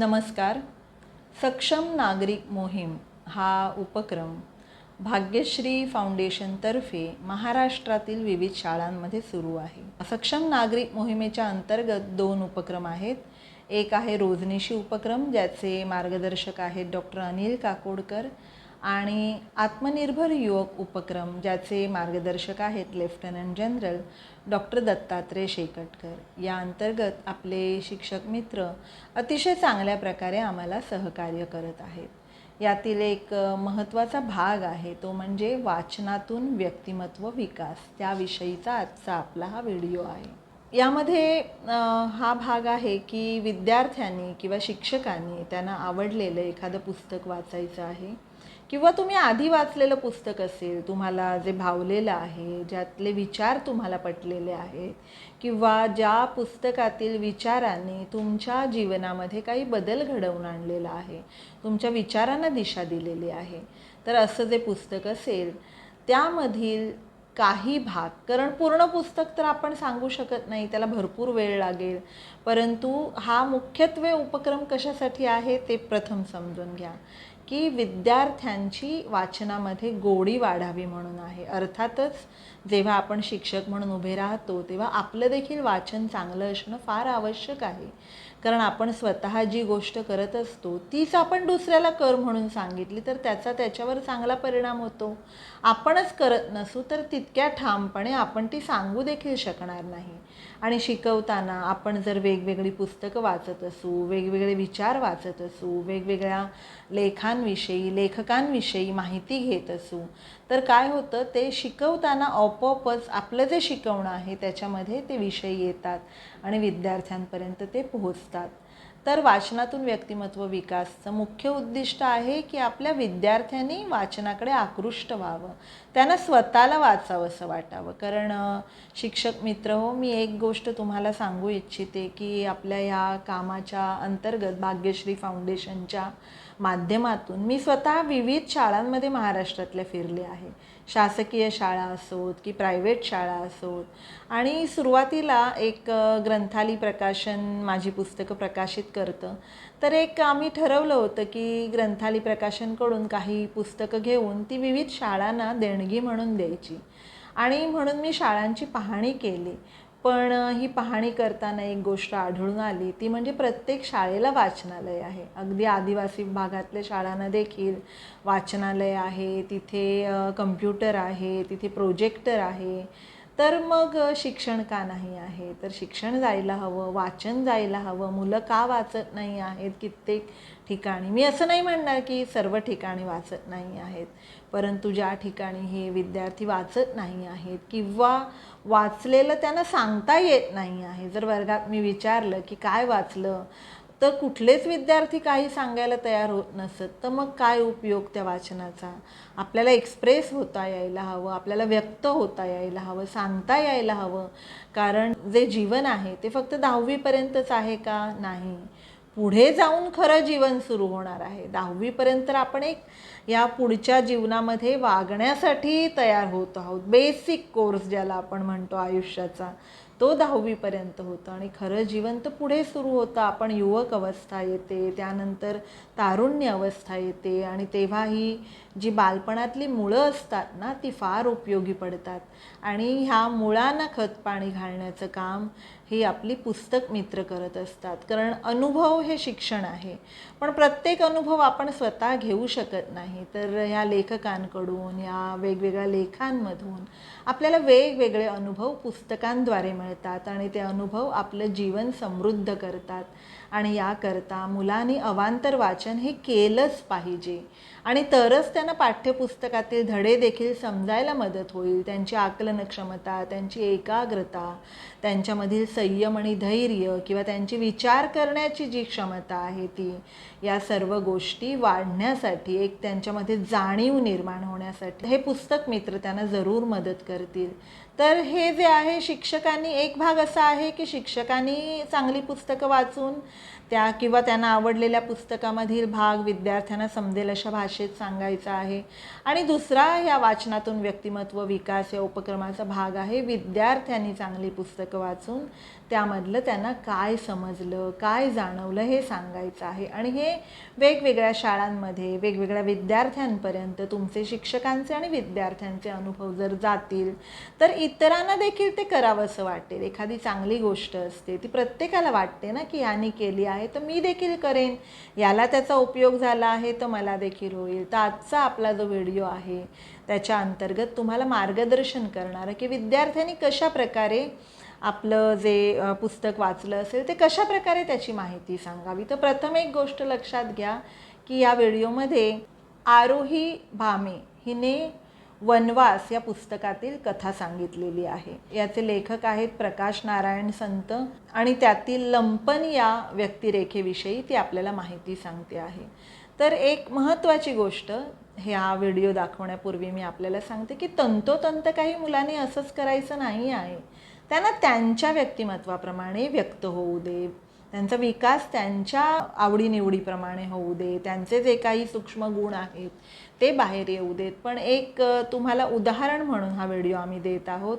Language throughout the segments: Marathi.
नमस्कार. सक्षम नागरिक मोहीम हा उपक्रम भाग्यश्री फाउंडेशनतर्फे महाराष्ट्रातील विविध शाळांमध्ये सुरू आहे. सक्षम नागरिक मोहिमेच्या अंतर्गत दोन उपक्रम आहेत. एक आहे रोजनिशी उपक्रम ज्याचे मार्गदर्शक आहेत डॉक्टर अनिल काकोडकर आणि आत्मनिर्भर युवक उपक्रम ज्याचे मार्गदर्शक आहेत lieutenant general doctor Dattatraya Shekatkar. या अंतर्गत आपले शिक्षक मित्र अतिशय चांगल्या प्रकारे आम्हाला सहकार्य करत आहेत. यातील एक महत्त्वाचा भाग आहे तो म्हणजे वाचनातून व्यक्तिमत्व विकास. त्याविषयीचा आजचा आपला हा व्हिडिओ आहे. यामध्ये हा भाग आहे की विद्यार्थ्यांनी किंवा शिक्षकांनी त्यांना आवडलेलं एखादं पुस्तक वाचायचं आहे. किंवा तुम्ही आधी वाचलेलं पुस्तक असेल तुम्हाला जे भावलेलं आहे ज्यातले विचार तुम्हाला पटलेले आहेत किंवा ज्या पुस्तकातील विचारांनी तुमच्या जीवनामध्ये काही बदल घडवून आणलेला आहे तुमच्या विचारांना दिशा दिलेली आहे तर असं जे पुस्तक असेल त्यामधील काही भाग कारण पूर्ण पुस्तक तर आपण सांगू शकत नाही त्याला भरपूर वेळ लागेल परंतु हा मुख्यत्वे उपक्रम कशासाठी आहे ते प्रथम समजून घ्या. की विद्यार्थ्यांची वाचनामध्ये गोडी वाढावी म्हणून आहे. अर्थातच जेव्हा आपण शिक्षक म्हणून उभे राहतो तेव्हा आपलं देखील वाचन चांगलं असणं फार आवश्यक आहे. कारण आपण स्वतः जी गोष्ट करत असतो तीच आपण दुसऱ्याला कर म्हणून सांगितली तर त्याचा त्याच्यावर चांगला परिणाम होतो. आपणच करत नसू तर तितक्या ठामपणे आपण ती सांगू देखील शकणार नाही. आणि शिकवताना आपण जर वेगवेगळी पुस्तकं वाचत असू वेगवेगळे विचार वाचत असू वेगवेगळ्या लेखांविषयी लेखकांविषयी माहिती घेत असू तर काय होतं ते शिकवताना आपोआपच आपलं जे शिकवणं आहे त्याच्यामध्ये ते विषय येतात आणि विद्यार्थ्यांपर्यंत ते पोहोचतात. तर वाचनातून व्यक्तिमत्व विकासचं मुख्य उद्दिष्ट आहे की आपल्या विद्यार्थ्यांनी वाचनाकडे आकृष्ट व्हावं त्यांना स्वतःला वाचावंसं वाटावं. कारण शिक्षक मित्र हो मी एक गोष्ट तुम्हाला सांगू इच्छिते की आपल्या ह्या कामाच्या अंतर्गत भाग्यश्री फाउंडेशनच्या माध्यमातून मी स्वतः विविध शाळांमध्ये महाराष्ट्रातल्या फिरले आहे. शासकीय शाळा असोत की प्रायव्हेट शाळा असोत. आणि सुरुवातीला एक ग्रंथाली प्रकाशन माझी पुस्तकं प्रकाशित करतं. तर एक आम्ही ठरवलं होतं की ग्रंथाली प्रकाशनकडून काही पुस्तकं घेऊन ती विविध शाळांना देणगी म्हणून द्यायची. आणि म्हणून मी शाळांची पाहणी केली. पण ही पाहणी करताना एक गोष्ट आढळून आली. ती म्हणजे प्रत्येक शाळेला वाचनालय आहे. अगदी आदिवासी भागातल्या शाळांना देखील वाचनालय आहे. तिथे कम्प्युटर आहे तिथे प्रोजेक्टर आहे. तर मग शिक्षण का नाही आहे? तर शिक्षण जायला हवं वाचन जायला हवं मुलं का वाचत नाही आहेत कित्येक ठिकाणी? मी असं नाही म्हणणार की सर्व ठिकाणी वाचत नाही आहेत परंतु ज्या ठिकाणी हे विद्यार्थी वाचत नाही आहेत किंवा वाचलेलं त्यांना सांगता येत नाही आहे. जर वर्गात मी विचारलं की काय वाचलं? तर कुठलेच विद्यार्थी काही सांगायला तयार होत नसत तर मग काय उपयोग त्या वाचनाचा? आपल्याला एक्सप्रेस होता यायला हवं आपल्याला व्यक्त होता यायला हवं सांगता यायला हवं. कारण जे जीवन आहे ते फक्त दहावीपर्यंतच आहे का? नाही. पुढे जाऊन खरं जीवन सुरू होणार आहे. दहावीपर्यंत तर आपण एक या पुढच्या जीवनामध्ये वागण्यासाठी तयार होत आहोत. बेसिक कोर्स ज्याला आपण म्हणतो आयुष्याचा. तो दहावीपर्यंत होतं आणि खरं जीवन तर पुढे सुरू होतं. आपण युवक अवस्था येते त्यानंतर तारुण्य अवस्था येते आणि तेव्हा ही जी बालपणातली मुळं असतात ना ती फार उपयोगी पडतात. आणि ह्या मुळांना खत पाणी घालण्याचं काम ही आपली पुस्तक मित्र करत असतात. कारण अनुभव हे शिक्षण आहे. पण प्रत्येक अनुभव आपण स्वतः घेऊ शकत नाही. तर ह्या लेखकांकडून या वेगवेगळ्या लेखांमधून आपल्याला वेगवेगळे अनुभव पुस्तकांद्वारे मिळतात आणि ते अनुभव आपलं जीवन समृद्ध करतात. आणि याकरता मुलांनी अवांतर वाचन हे केलंच पाहिजे. आणि तरच त्यांना पाठ्यपुस्तकातील धडे देखील समजायला मदत होईल. त्यांची आकलन क्षमता त्यांची एकाग्रता त्यांच्यामधील संयम आणि धैर्य किंवा त्यांची विचार करण्याची जी क्षमता आहे ती या सर्व गोष्टी वाढण्यासाठी एक त्यांच्यामध्ये जाणीव निर्माण होण्यासाठी हे पुस्तक मित्र त्यांना जरूर मदत करतील. तर हे जे आहे शिक्षकांनी एक भाग असा आहे की शिक्षकांनी चांगली पुस्तकं वाचून त्या किंवा त्यांना आवडलेल्या पुस्तकामधील भाग विद्यार्थ्यांना समजेल अशा भाषेत सांगायचा आहे. आणि दुसरा या वाचनातून व्यक्तिमत्व विकास या उपक्रमाचा भाग आहे. विद्यार्थ्यांनी चांगली पुस्तकं वाचून त्यामधलं त्यांना काय समजलं काय जाणवलं हे सांगायचं आहे. आणि हे वेगवेगळ्या शाळांमध्ये वेगवेगळ्या विद्यार्थ्यांपर्यंत तुमचे शिक्षकांचे आणि विद्यार्थ्यांचे अनुभव जर जातील तर इतरांना देखील ते करावंसं वाटेल. एखादी चांगली गोष्ट असते ती प्रत्येकाला वाटते ना की याने केली आहे तर मी देखील करेन. याला त्याचा उपयोग झाला आहे तर मला देखील होईल. तर आजचा आपला जो व्हिडिओ आहे त्याच्या अंतर्गत तुम्हाला मार्गदर्शन करणार की विद्यार्थ्यांनी कशा प्रकारे आपलं जे पुस्तक वाचलं असेल ते कशा प्रकारे त्याची माहिती सांगावी? तर प्रथम एक गोष्ट लक्षात घ्या की या व्हिडिओमध्ये आरोही भामे हिने वनवास या पुस्तकातील कथा सांगितलेली आहे. याचे लेखक आहेत प्रकाश नारायण संत आणि त्यातील लंपन या व्यक्तिरेखेविषयी ती आपल्याला माहिती सांगते आहे. तर एक महत्त्वाची गोष्ट ह्या व्हिडिओ दाखवण्यापूर्वी मी आपल्याला सांगते की तंतोतंत काही मुलांनी असंच करायचं नाही आहे. त्यांना त्यांच्या व्यक्तिमत्वाप्रमाणे व्यक्त होऊ दे त्यांचा विकास त्यांच्या आवडीनिवडीप्रमाणे होऊ दे त्यांचे जे काही सूक्ष्म गुण आहेत ते बाहेर येऊ देत. पण एक तुम्हाला उदाहरण म्हणून हा व्हिडिओ आम्ही देत आहोत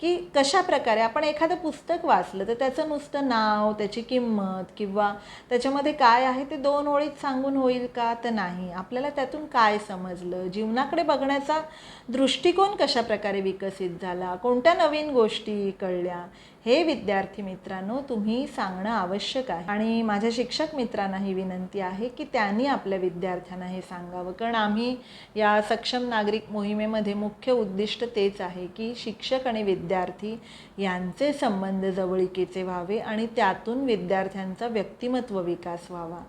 की कशा प्रकारे आपण एखादं पुस्तक वाचलं तर त्याचं नुसतं नाव त्याची किंमत किंवा त्याच्यामध्ये काय आहे ते दोन ओळीत सांगून होईल का? तर नाही. आपल्याला त्यातून काय समजलं? जीवनाकडे बघण्याचा दृष्टिकोन कशा प्रकारे विकसित झाला? कोणत्या नवीन गोष्टी कळल्या? हे विद्यार्थी मित्रांनो तुम्ही सांगणं आवश्यक आहे. आणि माझ्या शिक्षक मित्रांना ही विनंती आहे की त्यांनी आपल्या विद्यार्थ्यांना हे सांगावं. कारण आम्ही या सक्षम नागरिक मोहिमेमध्ये मुख्य उद्दिष्ट तेच आहे की शिक्षक आणि विद्यार्थी यांचे संबंध जवळीकीचे व्हावे आणि त्यातून विद्यार्थ्यांचा व्यक्तिमत्व विकास व्हावा.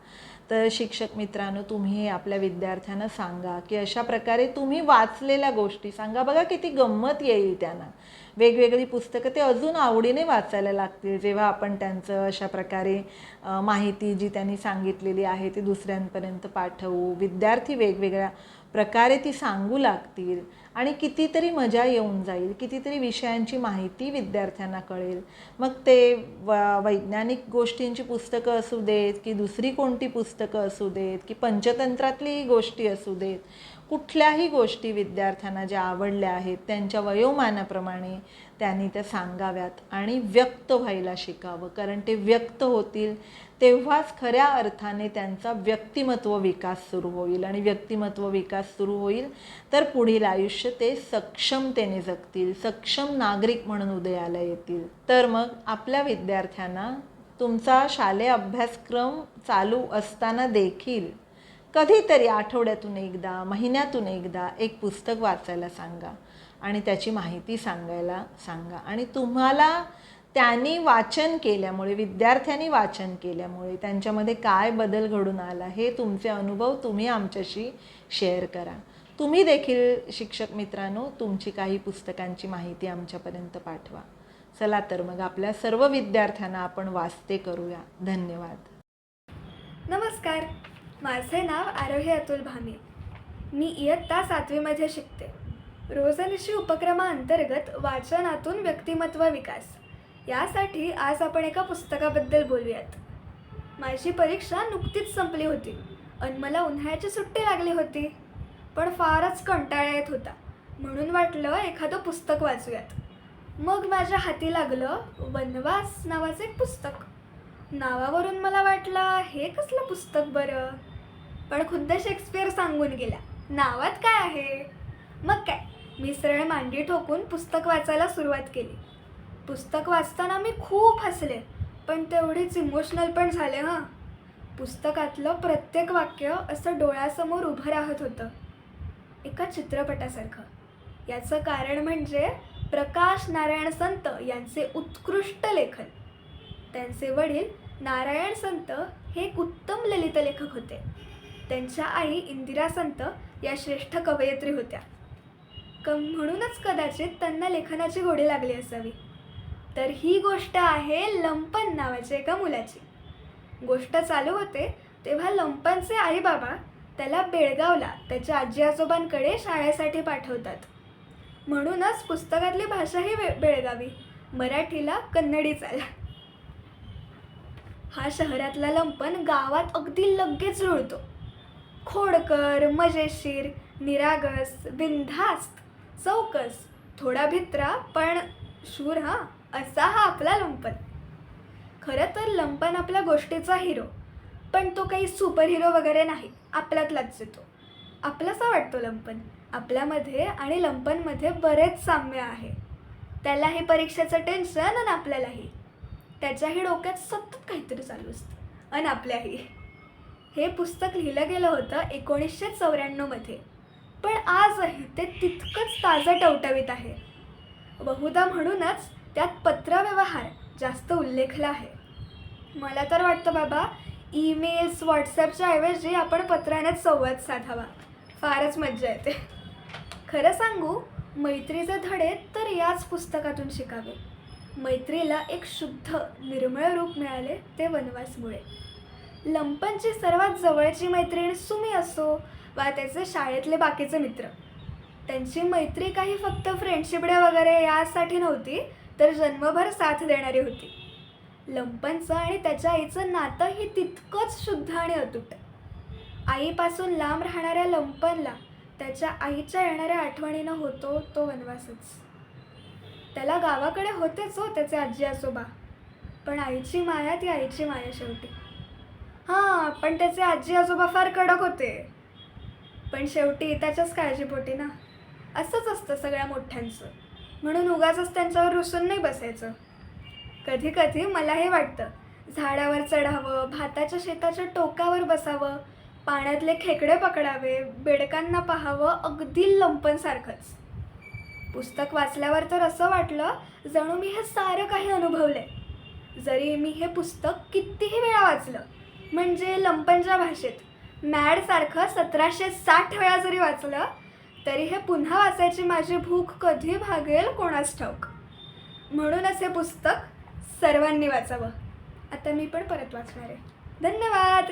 तर शिक्षक मित्रांनो तुम्ही आपल्या विद्यार्थ्यांना सांगा की अशा प्रकारे तुम्ही वाचलेल्या गोष्टी सांगा. बघा किती गंमत येईल त्यांना. वेगवेगळी पुस्तकं ते अजून आवडीने वाचायला लागतील. जेव्हा आपण त्यांचं अशा प्रकारे माहिती जी त्यांनी सांगितलेली आहे ती दुसऱ्यांपर्यंत पाठवू. विद्यार्थी वेगवेगळ्या प्रकारे ती सांगू लागतील आणि कितीतरी मजा येऊन जाईल कितीतरी विषयांची माहिती विद्यार्थ्यांना कळेल. मग ते व वैज्ञानिक गोष्टींची पुस्तकं असू देत की दुसरी कोणती पुस्तकं असू देत की पंचतंत्रातली गोष्टी असू देत कुठल्याही गोष्टी विद्यार्थ्यांना ज्या आवडल्या आहेत त्यांच्या वयोमानाप्रमाणे त्यांनी त्या सांगाव्यात आणि व्यक्त व्हायला शिकावं. कारण ते व्यक्त होतील तेव्हाच खऱ्या अर्थाने त्यांचा व्यक्तिमत्व विकास सुरू होईल. आणि व्यक्तिमत्व विकास सुरू होईल तर पुढील आयुष्य ते सक्षमतेने जगतील. सक्षम नागरिक म्हणून उदयाला येतील. तर मग आपल्या विद्यार्थ्यांना तुमचा शालेय अभ्यासक्रम चालू असताना देखील कधीतरी आठवड्यातून एकदा महिन्यातून एकदा एक पुस्तक वाचायला सांगा आणि त्याची माहिती सांगायला सांगा. आणि तुम्हाला त्यांनी वाचन केल्यामुळे विद्यार्थ्यांनी वाचन केल्यामुळे त्यांच्यामध्ये काय बदल घडून आला हे तुमचे अनुभव तुम्ही आमच्याशी शेअर करा. तुम्ही देखील शिक्षक मित्रांनो तुमची काही पुस्तकांची माहिती आमच्यापर्यंत पाठवा. चला तर मग आपल्या सर्व विद्यार्थ्यांना आपण वाचते करूया. धन्यवाद. नमस्कार. माझे नाव आरोही अतुल भामे. मी इयत्ता सातवीमध्ये शिकते. रोजनिशी उपक्रमाअंतर्गत वाचनातून व्यक्तिमत्व विकास. यासाठी आज आपण एका पुस्तकाबद्दल बोलूयात. माझी परीक्षा नुकतीच संपली होती आणि मला उन्हाळ्याची सुट्टी लागली होती. पण फारच कंटाळा येत होता. म्हणून वाटलं एखादं पुस्तक वाचूयात. मग माझ्या हाती लागलं वनवास नावाचं एक पुस्तक. नावावरून मला वाटलं हे कसलं पुस्तक बरं? पण खुद्द शेक्सपियर सांगून गेला नावात काय आहे? मग काय? मी सरळ मांडी ठोकून पुस्तक वाचायला सुरुवात केली. पुस्तक वाचताना मी खूप हसले पण तेवढीच इमोशनल पण झाले हां. पुस्तकातलं प्रत्येक वाक्य असं डोळ्यासमोर उभं राहत होतं. एका चित्रपटासारखं. याचं कारण म्हणजे प्रकाश नारायण संत यांचे उत्कृष्ट लेखन. त्यांचे वडील नारायण संत हे एक उत्तम ललित लेखक होते. त्यांच्या आई इंदिरा संत या श्रेष्ठ कवयित्री होत्या. क म्हणूनच कदाचित त्यांना लेखनाची गोडी लागली असावी. तर ही गोष्ट आहे लंपन नावाच्या एका मुलाची. गोष्ट चालू होते तेव्हा लंपनचे आई बाबा त्याला बेळगावला त्याच्या आजी आजोबांकडे शाळेसाठी पाठवतात. म्हणूनच पुस्तकातली भाषाही बे बेळगावी मराठीला कन्नडी चाला. हा शहरातला लंपन गावात अगदी लगेच रुळतो. खोडकर मजेशीर निरागस बिनधास्त चौकस थोडा भित्रा पण शूर हा असा हा आपला लंपन. खरं तर लंपन आपल्या गोष्टीचा हिरो पण तो काही सुपर हिरो वगैरे नाही आपल्यातलाच येतो. आपलासा वाटतो लंपन. आपल्यामध्ये आणि लंपनमध्ये बरेच साम्य आहे. त्याला हे परीक्षेचं टेन्शन आणि आपल्यालाही. त्याच्याही डोक्यात सतत काहीतरी चालू असतं. आणि आपल्याही. हे पुस्तक लिहिलं गेलं होतं एकोणीसशे चौऱ्याण्णवमध्ये. पण आजही ते तितकंच ताजं टवटवीत आहे. बहुधा म्हणूनच त्यात पत्रव्यवहार जास्त उल्लेखला आहे. मला तर वाटतं बाबा ईमेल्स व्हॉट्सॲपच्या ऐवजी आपण पत्रानेच संवाद साधावा. फारच मज्जा येते. खरं सांगू मैत्रीचे धडे तर याच पुस्तकातून शिकावे. मैत्रीला एक शुद्ध निर्मळ रूप मिळाले ते वनवासमुळे. लंपनची सर्वात जवळची मैत्रीण सुमी असो वा त्याचे शाळेतले बाकीचे मित्र. त्यांची मैत्री काही फक्त फ्रेंडशिपड्या वगैरे यासाठी नव्हती तर जन्मभर साथ देणारी होती. लंपनचं आणि त्याच्या आईचं नातंही तितकंच शुद्ध आणि अतूट. आईपासून लांब राहणाऱ्या लंपनला त्याच्या आईच्या येणाऱ्या आठवणीनं होतो तो वनवासच. त्याला गावाकडे होतेच हो त्याचे आजी आजोबा. पण आईची माया ती आईची माया शेवटी. हां पण त्याचे आजी आजोबा फार कडक होते. पण शेवटी त्याच्याच काळजीपोटी ना. असंच असतं सगळ्या मोठ्यांचं. म्हणून उगाचच त्यांच्यावर रुसून नाही बसायचं. कधी कधी मलाही वाटतं झाडावर चढावं भाताच्या शेताच्या टोकावर बसावं पाण्यातले खेकडे पकडावे बेडकांना पाहावं अगदी लंपनसारखंच. पुस्तक वाचल्यावर तर असं वाटलं जणू मी हे सारं काही अनुभवलंय. जरी मी हे पुस्तक कितीही वेळा वाचलं म्हणजे लंपनच्या भाषेत. मॅडसारखं सतराशे साठ वेळा जरी वाचलं तरी हे पुन्हा वाचायची माझी भूक कधी भागेल कोणास ठाऊक. म्हणूनच हे पुस्तक सर्वांनी वाचावं. आता मी पण परत वाचणार आहे. धन्यवाद!